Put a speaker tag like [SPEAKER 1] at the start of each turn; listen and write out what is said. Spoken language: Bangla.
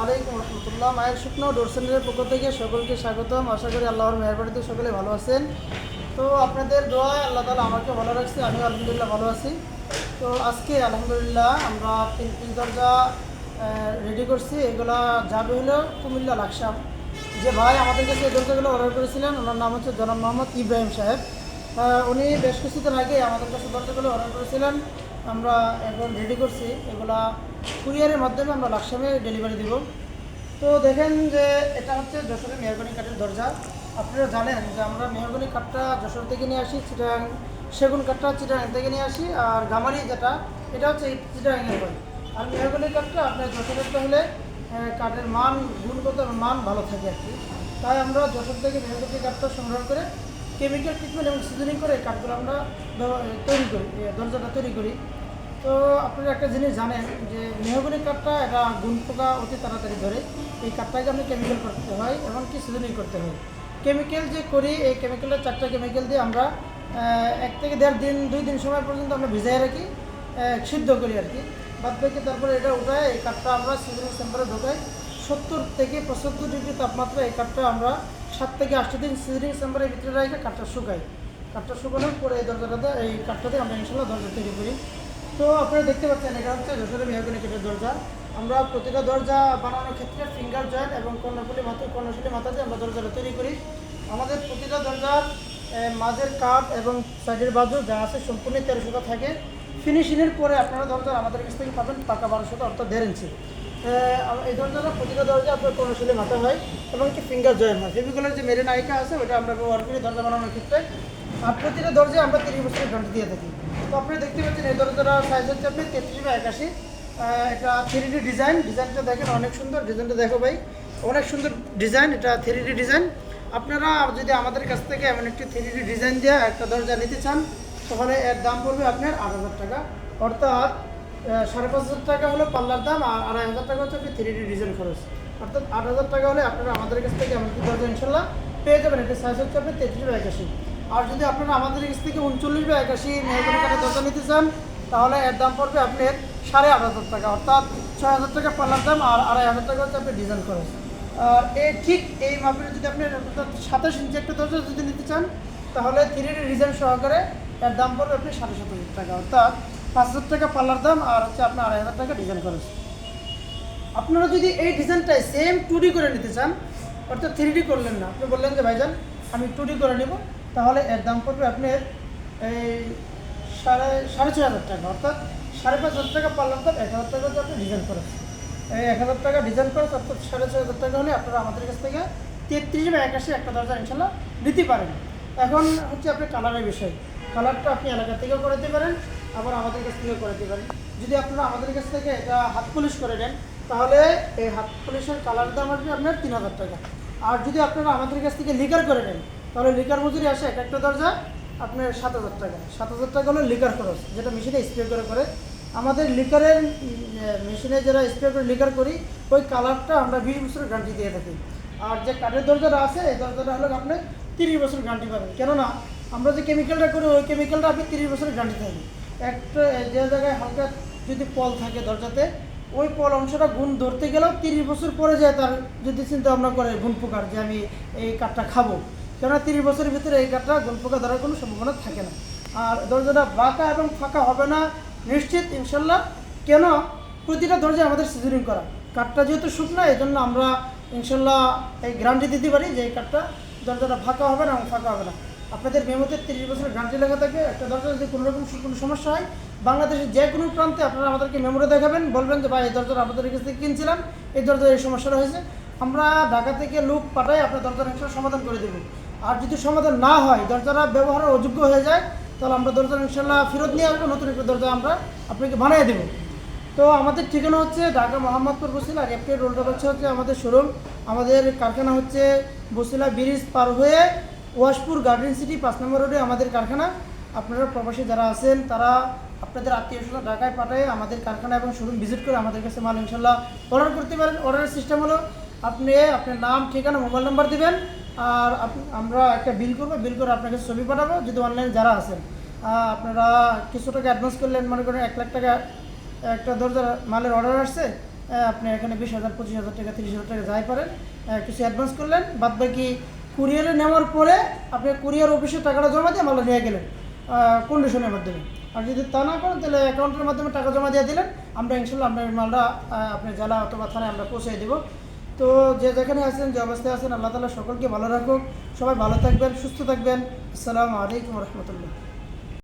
[SPEAKER 1] আলাইকুম রহমতুল্লাহ। মায়ের শুকনো ডোরসেনের পক্ষ থেকে সকলকে স্বাগতম। আশা করি আল্লাহর মেহরবানিতে সকলে ভালো আছেন। তো আপনাদের দোয়ায় আল্লাহ তালা আমাকে ভালো রাখছে, আমিও আলহামদুলিল্লাহ ভালো আছি। তো আজকে আলহামদুলিল্লাহ আমরা তিন তিন দরজা রেডি করছি। এগুলা যাবে হলো কুমিল্লা লাকসাম। যে ভাই আমাদের কাছে এই দরজাগুলো অর্ডার করেছিলেন, ওনার নাম হচ্ছে জনাব মোহাম্মদ ইব্রাহিম সাহেব। উনি বেশ কিছুদিন আগে আমাদের কাছে দরজাগুলো অর্ডার করেছিলেন। আমরা এখন রেডি করছি। এগুলা কুরিয়ারের মাধ্যমে আমরা লাকসামে ডেলিভারি দিব। তো দেখেন যে এটা হচ্ছে যশোরের মেহগনি কাঠের দরজা। আপনারা জানেন যে আমরা মেহগনি কাঠটা যশোর থেকে নিয়ে আসি চিটাং সেগুন কাঠটা চিটাং থেকে নিয়ে আসি আর গামারি যেটা, এটা হচ্ছে চিটাঙের হয় আর মেহগনি কাঠটা আপনার যশোরেরটা হলে কাঠের মান, গুণগত মান ভালো থাকে আর কি। তাই আমরা যশোর থেকে মেহগনি কাঠটা সংগ্রহ করে কেমিক্যাল ট্রিটমেন্ট এবং সিজনিং করে কাঠগুলো আমরা তৈরি করি দরজাটা তৈরি করি। তো আপনারা একটা জিনিস জানেন যে মেহগনি কাঠটা এটা গুণ পোকা অতি তাড়াতাড়ি ধরে। এই কাঠটাকে আপনি কেমিক্যাল করতে হয় এমনকি সিজনিং করতে হয়। কেমিক্যাল যে করি, এই কেমিক্যালের চারটা কেমিক্যাল দিয়ে আমরা এক থেকে দেড় দিন, দুই দিন সময় পর্যন্ত আমরা ভিজাই রাখি সিদ্ধ করি আর কি। বাদ বাকি তারপরে এটা উঠায় এই কাঠটা আমরা সিজনিং চেম্বারে ঢোকাই। সত্তর থেকে পঁচাত্তর ডিগ্রি তাপমাত্রা এই কাঠটা আমরা সাত থেকে আটটা দিন সিজনিং চেম্বারের ভিতরে রেখে কাঠটা শুকাই। কাঠটা শুকানোর পরে এই দরজাটাতে এই কাঠটাতে আমরা ইনশাল্লাহ দরজা তৈরি করি। তো আপনারা দেখতে পাচ্ছেন, এটা হচ্ছে যশোরের মেহগনি কাঠের দরজা। আমরা প্রতিটা দরজা বানানোর ক্ষেত্রে ফিঙ্গার জয়েন্ট এবং কর্ণফুলি মাথা কর্ণশালী মাথাতে আমরা দরজাটা তৈরি করি। আমাদের প্রতিটা দরজার মাঝের কাঠ এবং সাইডের বাজু যা আছে সম্পূর্ণ তেরোশোটা থাকে। ফিনিশিংয়ের পরে আপনারা দরজা আমাদের কাছ থেকে পাবেন পাকা বারোশোটা, অর্থাৎ দেড় ইঞ্চি এই দরজাটা প্রতিটা দরজা আপনার কর্ণশালী মাথা হয় এবং কি ফিঙ্গার জয়েন্ট হয়। ফেভিকলের যে মেরে নায়িকা আছে ওটা আমরা ব্যবহার করি দরজা বানানোর ক্ষেত্রে। প্রতিটা দরজায় আমরা তিরিশ বছরের গ্যারান্টি দিয়ে থাকি। তো আপনি দেখতে পাচ্ছেন এই দরজাটা সাইজ হচ্ছে আপনি তেত্রিশ বা একাশি। এটা থ্রি ডি ডিজাইন ডিজাইনটা দেখেন, অনেক সুন্দর। ডিজাইনটা দেখো ভাই, অনেক সুন্দর ডিজাইন এটা থ্রি ডি ডিজাইন আপনারা যদি আমাদের কাছ থেকে এমন একটি থ্রি ডি ডিজাইন দেওয়া একটা দরজা নিতে চান, তাহলে এর দাম পড়বে আপনার আট হাজার টাকা। অর্থাৎ সাড়ে পাঁচ হাজার টাকা হলো পাল্লার দাম, আর আড়াই হাজার টাকা হচ্ছে আপনি থ্রি ডি ডিজাইন খরচ। অর্থাৎ আট হাজার টাকা হলে আপনারা আমাদের কাছ থেকে এমন একটি দরজা ইনশাল্লাহ পেয়ে যাবেন। এটা সাইজ হচ্ছে আপনি তেত্রিশ বা একাশি। আর যদি আপনারা আমাদের কাছ থেকে উনচল্লিশ বা একাশি মেহগনি কাঠের নিতে চান, তাহলে এর দাম পড়বে আপনার সাড়ে আট হাজার টাকা, অর্থাৎ ছয় হাজার টাকা পাল্লার দাম আর আড়াই হাজার টাকা হচ্ছে আপনি ডিজাইন খরচ। আর এই ঠিক এই মাপের যদি আপনি সাতাশ ইঞ্চি একটা দরজা যদি নিতে চান, তাহলে থ্রি ডি ডিজাইন সহকারে এর দাম পড়বে আপনি সাড়ে সাত হাজার টাকা, অর্থাৎ পাঁচ হাজার টাকা পাল্লার দাম আর হচ্ছে আপনার আড়াই হাজার টাকা ডিজাইন খরচ। আপনারা যদি এই ডিজাইনটাই সেম টু করে নিতে চান, অর্থাৎ থ্রি করলেন না, আপনি বললেন যে ভাইজান, আমি টু করে নেব তাহলে এর দাম পড়বে আপনার এই সাড়ে সাড়ে ছয় হাজার টাকা, অর্থাৎ সাড়ে পাঁচ হাজার টাকা পারলাম তো, এক হাজার টাকা আপনি ডিজাইন খরচ এই এক হাজার টাকা ডিজাইন খরচ অর্থাৎ সাড়ে ছয় হাজার টাকা হলে আপনারা আমাদের কাছ থেকে তেত্রিশ বা একাশি একটা দরজা ইনশাল্লাহ নিতে পারেন। এখন হচ্ছে আপনার কালারের বিষয়। কালারটা আপনি এলাকা থেকেও করে দিতে পারেন, আবার আমাদের কাছ থেকেও করে দিতে পারেন। যদি আপনারা আমাদের কাছ থেকে এটা হাত পুলিশ করে নেন, তাহলে এই হাত পুলিশের কালার দাম আসবে আপনার তিন হাজার টাকা। আর যদি আপনারা আমাদের কাছ থেকে লিকার করে নেন তাহলে লিকার মজুরি আসে এক একটা দরজা আপনার সাত হাজার টাকা। সাত হাজার টাকা হলো লিকার খরচ, যেটা মেশিনে স্প্রে করে করে। আমাদের লিকারের মেশিনে যারা স্প্রে করে লিকার করি, ওই কালারটা আমরা বিশ বছরের গ্যারান্টি দিয়ে থাকি। আর যে কাঠের দরজাটা আছে, এই দরজাটা হলো আপনি তিরিশ বছর গ্যারান্টি পাবেন কেননা, আমরা যে কেমিক্যালটা করি, ওই কেমিক্যালটা আপনি তিরিশ বছরের গ্যারান্টি থাকি একটা, যে জায়গায় হালকা যদি পল থাকে দরজাতে, ওই পল অংশটা গুণ ধরতে গেলেও তিরিশ বছর পরে যায় তার যদি চিন্তা ভাবনা করে গুণ পোকার, যে আমি এই কাঠটা খাব। কেননা তিরিশ বছরের ভিতরে এই কাঠটা গুণ পোকা ধরার কোনো সম্ভাবনা থাকে না। আর দরজাটা বাঁকা এবং ফাঁকা হবে না, নিশ্চিত ইনশাল্লাহ। কেন? প্রতিটা দরজা আমাদের সিজনিং করা। কাঠটা যেহেতু শুকনা এই জন্য আমরা ইনশাল্লাহ এই গ্যারান্টি দিতে পারি যে এই কাঠটা দরজাটা ফাঁকা হবে না এবং ফাঁকা হবে না। আপনাদের মেমোতে তিরিশ বছরের গ্যারান্টি লেখা থাকে, একটা দরজা যদি কোনো রকম কোনো সমস্যা হয়, বাংলাদেশের যে কোনো প্রান্তে আপনারা আমাদেরকে মেমোরে দেখাবেন, বলবেন যে, ভাই, এই দরজাটা আমাদের কাছ থেকে কিনছিলাম, এই দরজার এই সমস্যাটা হয়েছে। আমরা ঢাকা থেকে লোক পাঠাই আপনার দরজার সমাধান করে দেবো। আর যদি সমাধান না হয়, দরজাটা ব্যবহারের অযোগ্য হয়ে যায়, তাহলে আমরা দরজা ইনশাল্লাহ ফেরত নিয়ে আসব, নতুন একটা দরজা আমরা আপনাকে বানিয়ে দেবো। তো আমাদের ঠিকানা হচ্ছে ঢাকা মোহাম্মদপুর বসিলা রেপটেড রোডটা হচ্ছে হচ্ছে আমাদের শোরুম আমাদের কারখানা হচ্ছে বসিলা ব্রিজ পার হয়ে ওয়াশপুর গার্ডেন সিটি, পাঁচ নম্বর রোডে আমাদের কারখানা। আপনারা প্রবাসী যারা আছেন, তারা আপনাদের আত্মীয় স্বজন ঢাকায় পাঠায় আমাদের কারখানা এবং শোরুম ভিজিট করে আমাদের কাছে মাল ইনশাল্লাহ অর্ডার করতে পারেন। অর্ডারের সিস্টেম হলো আপনি আপনার নাম, ঠিকানা মোবাইল নাম্বার দিবেন। আর আমরা একটা বিল করব বিল করে আপনাকে ছবি পাঠাবো যদি অনলাইন যারা আছেন। আপনারা কিছু টাকা অ্যাডভান্স করলেন মনে করেন এক লাখ টাকা একটা দরজার মালের অর্ডার আসছে আপনি এখানে বিশ হাজার পঁচিশ হাজার টাকা তিরিশ হাজার টাকা যাই পারেন কিছু অ্যাডভান্স করলেন বাদ বাকি কুরিয়ারে নেওয়ার পরে আপনি কুরিয়ার অফিসে টাকাটা জমা দিয়ে মালটা নিয়ে গেলেন কন্ডিশনের মাধ্যমে। আর যদি তা না করেন তাহলে অ্যাকাউন্টের মাধ্যমে টাকা জমা দিয়ে দিলেন আমরা ইনশাল্লাহ আপনার মালটা আহ, আপনার জেলা অথবা থানায় আমরা পৌঁছে দেবো। তো যে যেখানে আছেন, যে অবস্থায় আছেন, আল্লাহ তালা সকলকে ভালো রাখুক। সবাই ভালো থাকবেন, সুস্থ থাকবেন। আসসালামু আলাইকুম রহমতুল্লাহ।